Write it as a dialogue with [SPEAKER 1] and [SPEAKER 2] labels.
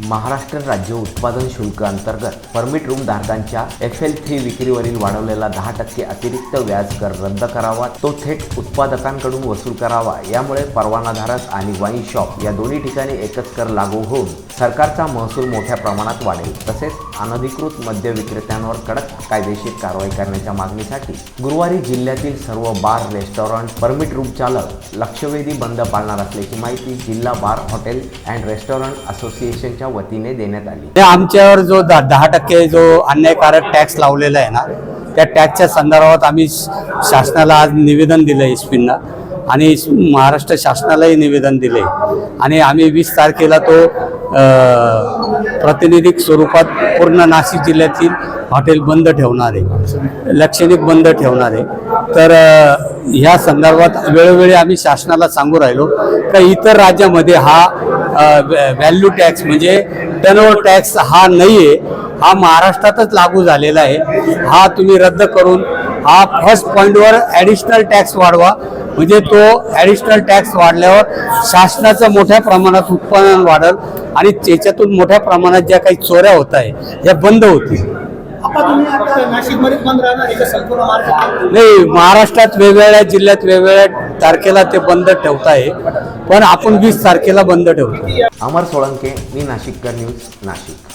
[SPEAKER 1] महाराष्ट्र राज्य उत्पादन शुल्क अंतर्गत परमिट रूम धारकांच्या एफ एल थ्री विक्रीवरील वाढवलेला दहा टक्के अतिरिक्त व्याज कर रद्द करावा तो थेट उत्पादकांकडून वसूल करावा. यामुळे परवानाधारक आणि वाईन शॉप या दोन्ही ठिकाणी एकच कर लागू होऊन सरकारचा महसूल मोठ्या प्रमाणात वाढेल. तसेच अनधिकृत मद्य विक्रेत्यांवर कडक कायदेशीर कारवाई करण्याच्या मागणीसाठी गुरुवारी जिल्ह्यातील सर्व बार रेस्टॉरंट परमिट रूम चालक लक्षवेधी बंद पाळणार असल्याची माहिती जिल्हा बार हॉटेल अँड रेस्टॉरंट असोसिएशनच्या वतीने देण्यात आली.
[SPEAKER 2] आमच्यावर जो दहा टक्के जो अन्यायकारक टॅक्स लावलेला आहे ना त्या टॅक्सच्या संदर्भात आम्ही शासनाला आज निवेदन दिलं एस पींना आणि महाराष्ट्र शासनालाही निवेदन दिले. आणि आम्ही वीस तारखेला तो प्रातिनिधिक स्वरूपात पूर्ण नाशिक जिल्ह्यातील हॉटेल बंद ठेवणार आहे. लक्षणिक बंद ठेवणार आहे. तर ह्या संदर्भात वेळोवेळी आम्ही शासनाला सांगू राहिलो का इतर राज्यामध्ये हा व्हॅल्यू टॅक्स म्हणजे टर्नओव्हर टॅक्स हा नाही आहे हा महाराष्ट्रातच लागू झालेला आहे. हा तुम्ही रद्द करून हा फर्स्ट पॉईंटवर ॲडिशनल टॅक्स वाढवा. म्हणजे तो ॲडिशनल टॅक्स वाढल्यावर शासनाचं मोठ्या प्रमाणात उत्पादन वाढेल आणि त्याच्यातून मोठ्या प्रमाणात ज्या काही चोऱ्या होत आहे त्या बंद होतील.
[SPEAKER 3] आता तुम्ही आता नाशिकमध्ये बंद राहणार आहे का संपूर्ण मार्केट
[SPEAKER 2] नाही महाराष्ट्रात वेगवेगळ्या जिल्ह्यात वेगवेगळ्या तारखेला ते बंद ठेवत आहे पण आपण वीस तारखेला बंद ठेवतो.
[SPEAKER 1] अमर सोळंके मी नाशिककर न्यूज नाशिक.